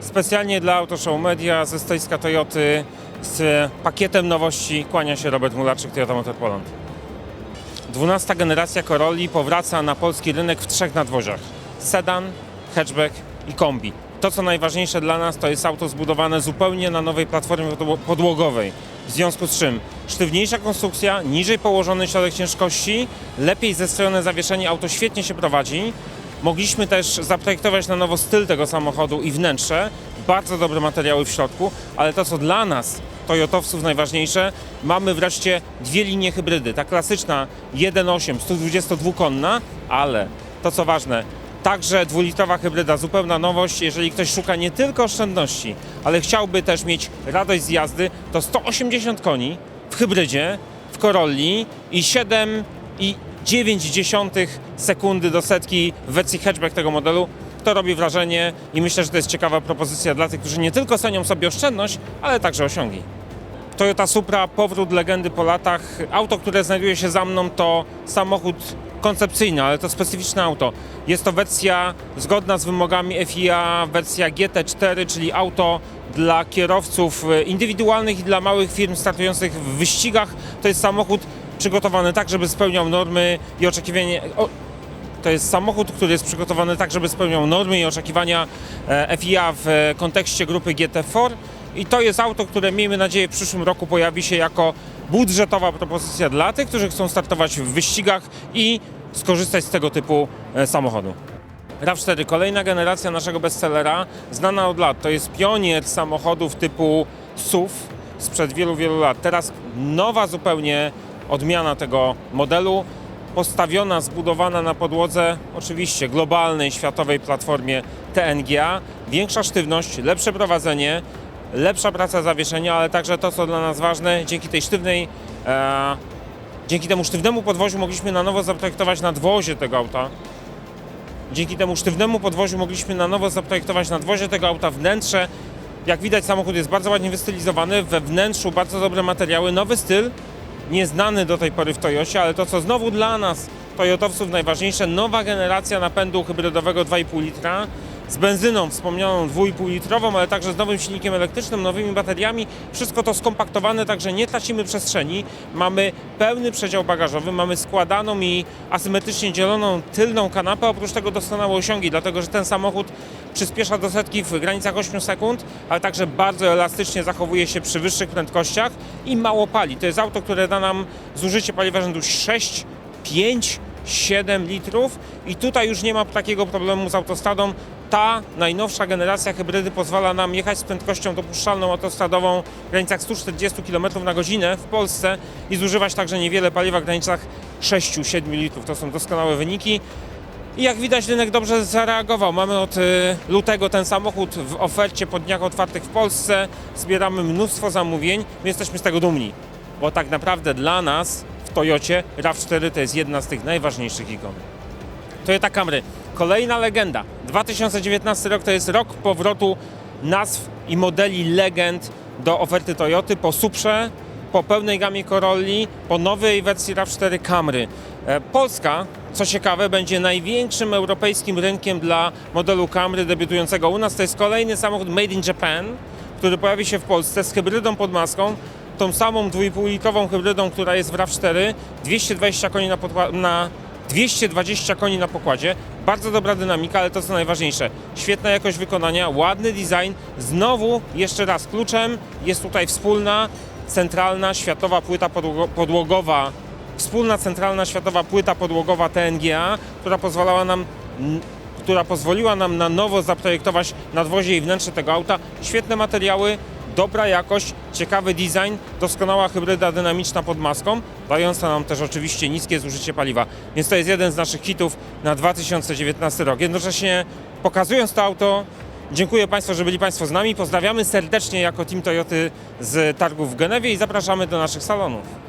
Specjalnie dla Autoshow Media ze stoiska Toyoty z pakietem nowości kłania się Robert Mularczyk, Toyota Motor Poland. 12 generacja Corolli powraca na polski rynek w trzech nadwoziach. Sedan, hatchback i kombi. To co najważniejsze dla nas to jest auto zbudowane zupełnie na nowej platformie podło- podłogowej. W związku z czym sztywniejsza konstrukcja, niżej położony środek ciężkości, lepiej zestrojone zawieszenie, auto świetnie się prowadzi. Mogliśmy też zaprojektować na nowo styl tego samochodu i wnętrze, bardzo dobre materiały w środku, ale to co dla nas, Toyotowców najważniejsze, mamy wreszcie dwie linie hybrydy. Ta klasyczna 1.8, 122-konna, ale to co ważne, także dwulitrowa hybryda, zupełna nowość. Jeżeli ktoś szuka nie tylko oszczędności, ale chciałby też mieć radość z jazdy, to 180 koni w hybrydzie, w Corolli i 7 i 0,9 sekundy do setki w wersji hatchback tego modelu. To robi wrażenie i myślę, że to jest ciekawa propozycja dla tych, którzy nie tylko cenią sobie oszczędność, ale także osiągi. Toyota Supra, powrót legendy po latach. Auto, które znajduje się za mną to samochód koncepcyjny, ale to specyficzne auto. Jest to wersja zgodna z wymogami FIA, wersja GT4, czyli auto dla kierowców e, indywidualnych i dla małych firm startujących w wyścigach. To jest samochód przygotowany tak, żeby spełniał normy i oczekiwania. To jest samochód, który jest przygotowany tak, żeby spełniał normy i oczekiwania e, FIA w e, kontekście grupy GT4. I to jest auto, które miejmy nadzieję w przyszłym roku pojawi się jako budżetowa propozycja dla tych, którzy chcą startować w wyścigach i skorzystać z tego typu e, samochodu. RAV4, kolejna generacja naszego bestsellera, znana od lat. To jest pionier samochodów typu SUV sprzed wielu, wielu lat. Teraz nowa zupełnie odmiana tego modelu, postawiona, zbudowana na podłodze oczywiście globalnej, światowej platformie TNGA. Większa sztywność, lepsze prowadzenie, lepsza praca zawieszenia, ale także to, co dla nas ważne, dzięki tej sztywnej e, Dzięki temu sztywnemu podwoziu mogliśmy na nowo zaprojektować nadwozie tego auta. Dzięki temu sztywnemu podwoziu mogliśmy na nowo zaprojektować nadwozie tego auta wnętrze. Jak widać samochód jest bardzo ładnie wystylizowany, we wnętrzu bardzo dobre materiały, nowy styl, nieznany do tej pory w Toyocie, ale to co znowu dla nas, Toyotowców najważniejsze, nowa generacja napędu hybrydowego 2,5 litra z benzyną wspomnianą 2,5 litrową, ale także z nowym silnikiem elektrycznym, nowymi bateriami. Wszystko to skompaktowane, także nie tracimy przestrzeni. Mamy pełny przedział bagażowy, mamy składaną i asymetrycznie dzieloną tylną kanapę, oprócz tego doskonałe osiągi, dlatego że ten samochód przyspiesza do setki w granicach 8 sekund, ale także bardzo elastycznie zachowuje się przy wyższych prędkościach i mało pali. To jest auto, które da nam zużycie paliwa rzędu 6, 5, 7 litrów i tutaj już nie ma takiego problemu z autostradą. Ta najnowsza generacja hybrydy pozwala nam jechać z prędkością dopuszczalną autostradową w granicach 140 km na godzinę w Polsce i zużywać także niewiele paliwa w granicach 6-7 litrów. To są doskonałe wyniki. I jak widać rynek dobrze zareagował. Mamy od y, lutego ten samochód w ofercie po dniach otwartych w Polsce. Zbieramy mnóstwo zamówień. My jesteśmy z tego dumni, bo tak naprawdę dla nas Toyocie RAV4 to jest jedna z tych najważniejszych ikon. Toyota Camry, kolejna legenda. 2019 rok to jest rok powrotu nazw i modeli legend do oferty Toyoty po Suprze, po pełnej gamie Corolli, po nowej wersji RAV4 Camry. E, Polska, co ciekawe, będzie największym europejskim rynkiem dla modelu Camry debiutującego u nas. To jest kolejny samochód made in Japan, który pojawi się w Polsce z hybrydą pod maską, tą samą 2,5-litrową hybrydą, która jest w RAV4, 220 koni na, na 220 koni na pokładzie, bardzo dobra dynamika, ale to co najważniejsze, świetna jakość wykonania, ładny design. Znowu, jeszcze raz, kluczem jest tutaj wspólna, centralna, światowa płyta podłogo- podłogowa, wspólna centralna światowa płyta podłogowa TNGA, która pozwalała nam która pozwoliła nam na nowo zaprojektować nadwozie i wnętrze tego auta. Świetne materiały, dobra jakość, ciekawy design, doskonała hybryda dynamiczna pod maską, dająca nam też oczywiście niskie zużycie paliwa. Więc to jest jeden z naszych hitów na 2019 rok. Jednocześnie pokazując to auto, dziękuję Państwu, że byli Państwo z nami. Pozdrawiamy serdecznie jako Team Toyoty z targów w Genewie i zapraszamy do naszych salonów.